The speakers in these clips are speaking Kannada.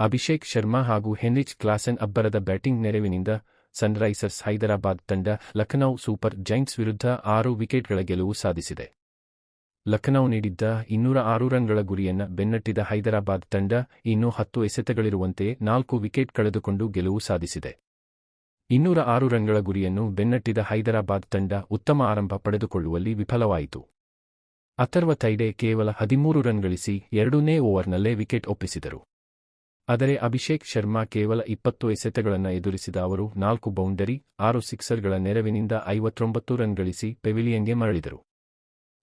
ಅಭಿಷೇಕ್ ಶರ್ಮಾ ಹಾಗೂ ಹೆನ್ರಿಚ್ ಕ್ಲಾಸೆನ್ ಅಬ್ಬರದ ಬ್ಯಾಟಿಂಗ್ ನೆರವಿನಿಂದ ಸನ್ರೈಸರ್ಸ್ ಹೈದರಾಬಾದ್ ತಂಡ ಲಖನೌ ಸೂಪರ್ ಜೈಂಟ್ಸ್ ವಿರುದ್ಧ ಆರು ವಿಕೆಟ್ಗಳ ಗೆಲುವು ಸಾಧಿಸಿದೆ. ಲಖನೌ ನೀಡಿದ್ದ ಇನ್ನೂರ ಆರು ರನ್ಗಳ ಗುರಿಯನ್ನು ಬೆನ್ನಟ್ಟಿದ ಹೈದರಾಬಾದ್ ತಂಡ ಇನ್ನೂ ಹತ್ತು ಎಸೆತಗಳಿರುವಂತೆ ನಾಲ್ಕು ವಿಕೆಟ್ ಕಳೆದುಕೊಂಡು ಗೆಲುವು ಸಾಧಿಸಿದೆ. ಇನ್ನೂರ ಆರು ರನ್ಗಳ ಗುರಿಯನ್ನು ಬೆನ್ನಟ್ಟಿದ ಹೈದರಾಬಾದ್ ತಂಡ ಉತ್ತಮ ಆರಂಭ ಪಡೆದುಕೊಳ್ಳುವಲ್ಲಿ ವಿಫಲವಾಯಿತು. ಅಥರ್ವ ತೈಡೆ ಕೇವಲ ಹದಿಮೂರು ರನ್ ಗಳಿಸಿ ಎರಡನೇ ಓವರ್ನಲ್ಲೇ ವಿಕೆಟ್ ಒಪ್ಪಿಸಿದರು. ಆದರೆ ಅಭಿಷೇಕ್ ಶರ್ಮಾ ಕೇವಲ ಇಪ್ಪತ್ತು ಎಸೆತಗಳನ್ನು ಎದುರಿಸಿದ ಅವರು ನಾಲ್ಕು ಬೌಂಡರಿ, ಆರು ಸಿಕ್ಸರ್ಗಳ ನೆರವಿನಿಂದ ಐವತ್ತೊಂಬತ್ತು ರನ್ ಗಳಿಸಿ ಪೆವಿಲಿಯನ್ಗೆ ಮರಳಿದರು.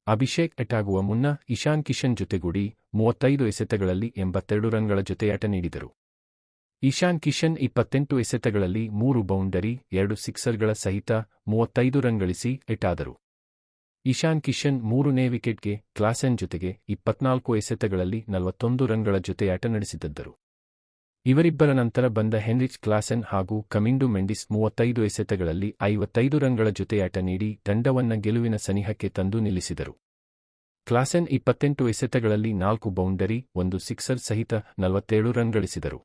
ಅಭಿಷೇಕ್ ಅಟಾಗುವ ಮುನ್ನ ಇಶಾನ್ ಕಿಶನ್ ಜೊತೆಗೂಡಿ ಮೂವತ್ತೈದು ಎಸೆತಗಳಲ್ಲಿ ಎಂಬತ್ತೆರಡು ರನ್ಗಳ ಜೊತೆಯಾಟ ನೀಡಿದರು. ಇಶಾನ್ ಕಿಶನ್ ಇಪ್ಪತ್ತೆಂಟು ಎಸೆತಗಳಲ್ಲಿ ಮೂರು ಬೌಂಡರಿ, ಎರಡು ಸಿಕ್ಸರ್ಗಳ ಸಹಿತ ಮೂವತ್ತೈದು ರನ್ ಗಳಿಸಿ ಎಟಾದರು ಇಶಾನ್ ಕಿಶನ್ ಮೂರನೇ ವಿಕೆಟ್ಗೆ ಕ್ಲಾಸೆನ್ ಜೊತೆಗೆ ಇಪ್ಪತ್ನಾಲ್ಕು ಎಸೆತಗಳಲ್ಲಿ ನಲವತ್ತೊಂದು ರನ್ಗಳ ಜೊತೆಯಾಟ ನಡೆಸಿದ್ದರು ಇವರಿಬ್ಬರ ನಂತರ ಬಂದ ಹೆನ್ರಿಚ್ ಕ್ಲಾಸೆನ್ ಹಾಗೂ ಕಮಿಂಡು ಮೆಂಡಿಸ್ ಮೂವತ್ತೈದು ಎಸೆತಗಳಲ್ಲಿ ಐವತ್ತೈದು ರನ್ಗಳ ಜೊತೆಯಾಟ ನೀಡಿ ತಂಡವನ್ನ ಗೆಲುವಿನ ಸನಿಹಕ್ಕೆ ತಂದು ನಿಲ್ಲಿಸಿದರು. ಕ್ಲಾಸೆನ್ ಇಪ್ಪತ್ತೆಂಟು ಎಸೆತಗಳಲ್ಲಿ ನಾಲ್ಕು ಬೌಂಡರಿ, ಒಂದು ಸಿಕ್ಸರ್ ಸಹಿತ ನಲವತ್ತೇಳು ರನ್ ಗಳಿಸಿದರು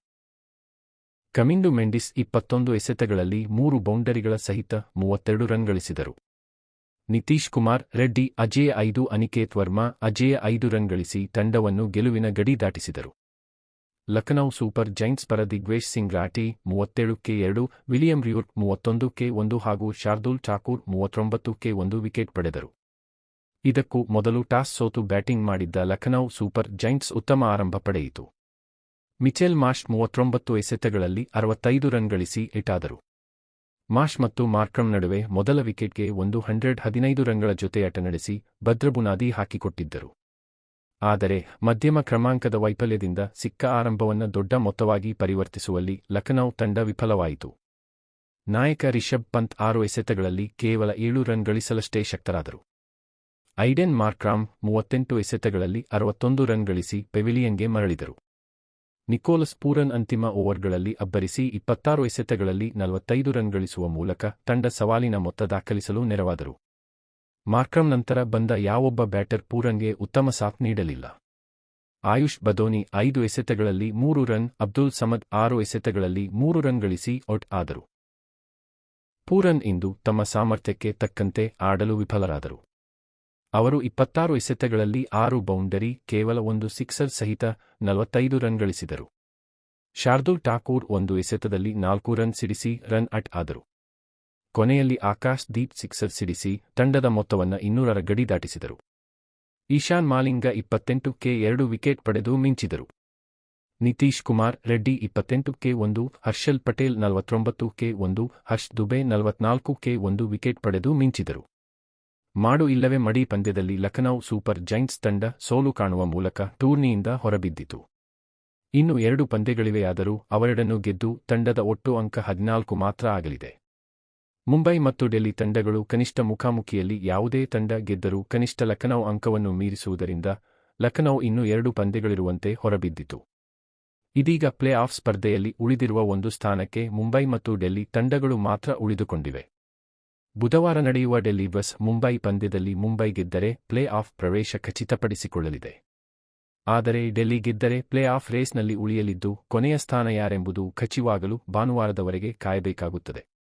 ಕಮಿಂಡು ಮೆಂಡಿಸ್ ಇಪ್ಪತ್ತೊಂದು ಎಸೆತಗಳಲ್ಲಿ ಮೂರು ಬೌಂಡರಿಗಳ ಸಹಿತ ಮೂವತ್ತೆರಡು ರನ್ ಗಳಿಸಿದರು ನಿತೀಶ್ ಕುಮಾರ್, ರೆಡ್ಡಿ, ಅಜೇಯ ಐದು, ಅನಿಕೇತ್ ವರ್ಮಾ ಅಜೇಯ ಐದು ರನ್ ಗಳಿಸಿ ತಂಡವನ್ನು ಗೆಲುವಿನ ಗಡಿ ದಾಟಿಸಿದರು. ಲಖನೌ ಸೂಪರ್ ಜೈಂಟ್ಸ್ ಪರ ದಿಗ್ವೇಶ್ ಸಿಂಗ್ ರಾಟಿ ಮೂವತ್ತೇಳು ಕೆ ಎರಡು, ವಿಲಿಯಂ ರಿಯೂರ್ಟ್ ಮೂವತ್ತೊಂದು ಕೆ ಒಂದು ಹಾಗೂ ಶಾರ್ದೂಲ್ ಠಾಕೂರ್, ಮೂವತ್ತೊಂಬತ್ತು ಕೆ ಒಂದು ವಿಕೆಟ್ ಪಡೆದರು. ಇದಕ್ಕೂ ಮೊದಲು ಟಾಸ್ ಸೋತು ಬ್ಯಾಟಿಂಗ್ ಮಾಡಿದ್ದ ಲಖನೌ ಸೂಪರ್ ಜೈಂಟ್ಸ್ ಉತ್ತಮ ಆರಂಭ ಪಡೆಯಿತು. ಮಿಚೆಲ್ ಮಾಶ್ ಮೂವತ್ತೊಂಬತ್ತು ಎಸೆತಗಳಲ್ಲಿ ಅರವತ್ತೈದು ರನ್ ಗಳಿಸಿ ಇಟಾದರು ಮಾಶ್ ಮತ್ತು ಮಾರ್ಕ್ರಮ್ ನಡುವೆ ಮೊದಲ ವಿಕೆಟ್ಗೆ ಒಂದು ಹಂಡ್ರೆಡ್ ಹದಿನೈದು ರನ್ಗಳ ಜೊತೆಯಾಟ ನಡೆಸಿ ಭದ್ರಬುನಾದಿ ಹಾಕಿಕೊಟ್ಟಿದ್ದರು. ಆದರೆ ಮಧ್ಯಮ ಕ್ರಮಾಂಕದ ವೈಫಲ್ಯದಿಂದ ಸಿಕ್ಕ ಆರಂಭವನ್ನು ದೊಡ್ಡ ಮೊತ್ತವಾಗಿ ಪರಿವರ್ತಿಸುವಲ್ಲಿ ಲಖನೌ ತಂಡ ವಿಫಲವಾಯಿತು. ನಾಯಕ ರಿಷಬ್ ಪಂತ್ ಆರು ಎಸೆತಗಳಲ್ಲಿ ಕೇವಲ ಏಳು ರನ್ ಗಳಿಸಲಷ್ಟೇ ಶಕ್ತರಾದರು. ಐಡೆನ್ ಮಾರ್ಕ್ರಾಮ್ ಮೂವತ್ತೆಂಟು ಎಸೆತಗಳಲ್ಲಿ ಅರವತ್ತೊಂದು ರನ್ ಗಳಿಸಿ ಪೆವಿಲಿಯನ್ಗೆ ಮರಳಿದರು. ನಿಕೋಲಸ್ ಪೂರನ್ ಅಂತಿಮ ಓವರ್ಗಳಲ್ಲಿ ಅಬ್ಬರಿಸಿ ಇಪ್ಪತ್ತಾರು ಎಸೆತಗಳಲ್ಲಿ ನಲವತ್ತೈದು ರನ್ ಗಳಿಸುವ ಮೂಲಕ ತಂಡ ಸವಾಲಿನ ಮೊತ್ತ ದಾಖಲಿಸಲು ನೆರವಾದರು. ಮಾರ್ಕ್ರಮ್ ನಂತರ ಬಂದ ಯಾವೊಬ್ಬ ಬ್ಯಾಟರ್ ಪೂರಂಗೆ ಉತ್ತಮ ಸಾಥ್ ನೀಡಲಿಲ್ಲ. ಆಯುಷ್ ಬದೋನಿ ಐದು ಎಸೆತಗಳಲ್ಲಿ ಮೂರು ರನ್, ಅಬ್ದುಲ್ ಸಮದ್ ಆರು ಎಸೆತಗಳಲ್ಲಿ ಮೂರು ರನ್ ಗಳಿಸಿ ಔಟ್ ಆದರು. ಪೂರನ್ ಇಂದು ತಮ್ಮ ಸಾಮರ್ಥ್ಯಕ್ಕೆ ತಕ್ಕಂತೆ ಆಡಲು ವಿಫಲರಾದರು. ಅವರು ಇಪ್ಪತ್ತಾರು ಎಸೆತಗಳಲ್ಲಿ ಆರು ಬೌಂಡರಿ, ಕೇವಲ ಒಂದು ಸಿಕ್ಸರ್ ಸಹಿತ ನಲವತ್ತೈದು ರನ್ ಗಳಿಸಿದರು. ಶಾರ್ದೂಲ್ ಠಾಕೂರ್ ಒಂದು ಎಸೆತದಲ್ಲಿ ನಾಲ್ಕು ರನ್ ಸಿಡಿಸಿ ರನ್ ಅಟ್ ಆದರು. ಕೊನೆಯಲ್ಲಿ ಆಕಾಶ್ ದೀಪ್ ಸಿಕ್ಸರ್ ಸಿಡಿಸಿ ತಂಡದ ಮೊತ್ತವನ್ನು ಇನ್ನೂರರ ಗಡಿ ದಾಟಿಸಿದರು. ಈಶಾನ್ ಮಾಲಿಂಗ ಇಪ್ಪತ್ತೆಂಟು ಕೆ ಎರಡು ವಿಕೆಟ್ ಪಡೆದು ಮಿಂಚಿದರು. ನಿತೀಶ್ ಕುಮಾರ್, ರೆಡ್ಡಿ ಇಪ್ಪತ್ತೆಂಟು ಕೆ ಒಂದು, ಹರ್ಷಲ್ ಪಟೇಲ್ ನಲವತ್ತೊಂಬತ್ತು ಕೆ ಒಂದು, ಹರ್ಷ್ ದುಬೆ ನಲವತ್ನಾಲ್ಕು ಕೆ ಒಂದು ವಿಕೆಟ್ ಪಡೆದು ಮಿಂಚಿದರು. ಮಾಡು ಇಲ್ಲವೇ ಮಡಿ ಪಂದ್ಯದಲ್ಲಿ ಲಖನೌ ಸೂಪರ್ ಜೈಂಟ್ಸ್ ತಂಡ ಸೋಲು ಕಾಣುವ ಮೂಲಕ ಟೂರ್ನಿಯಿಂದ ಹೊರಬಿದ್ದಿತು. ಇನ್ನು ಎರಡು ಪಂದ್ಯಗಳಿವೆಯಾದರೂ ಅವರೆಡನ್ನು ಗೆದ್ದು ತಂಡದ ಒಟ್ಟು ಅಂಕ ಹದಿನಾಲ್ಕು ಮಾತ್ರ ಆಗಲಿದೆ. ಮುಂಬೈ ಮತ್ತು ಡೆಲ್ಲಿ ತಂಡಗಳು ಕನಿಷ್ಠ ಮುಖಾಮುಖಿಯಲ್ಲಿ ಯಾವುದೇ ತಂಡ ಗೆದ್ದರೂ ಕನಿಷ್ಠ ಲಖನೌ ಅಂಕವನ್ನು ಮೀರಿಸುವುದರಿಂದ ಲಖನೌ ಇನ್ನು ಎರಡು ಪಂದ್ಯಗಳಿರುವಂತೆ ಹೊರಬಿದ್ದಿತು. ಇದೀಗ ಪ್ಲೇ ಆಫ್ ಸ್ಪರ್ಧೆಯಲ್ಲಿ ಉಳಿದಿರುವ ಒಂದು ಸ್ಥಾನಕ್ಕೆ ಮುಂಬೈ ಮತ್ತು ಡೆಲ್ಲಿ ತಂಡಗಳು ಮಾತ್ರ ಉಳಿದುಕೊಂಡಿವೆ. ಬುಧವಾರ ನಡೆಯುವ ಡೆಲ್ಲಿ ಬಸ್ ಮುಂಬೈ ಪಂದ್ಯದಲ್ಲಿ ಮುಂಬೈ ಗೆದ್ದರೆ ಪ್ಲೇ ಆಫ್ ಪ್ರವೇಶ ಖಚಿತಪಡಿಸಿಕೊಳ್ಳಲಿದೆ. ಆದರೆ ಡೆಲ್ಲಿ ಗೆದ್ದರೆ ಪ್ಲೇ ಆಫ್ ರೇಸ್ನಲ್ಲಿ ಉಳಿಯಲಿದ್ದು ಕೊನೆಯ ಸ್ಥಾನ ಯಾರೆಂಬುದು ಖಚಿವಾಗಲು ಭಾನುವಾರದವರೆಗೆ ಕಾಯಬೇಕಾಗುತ್ತದೆ.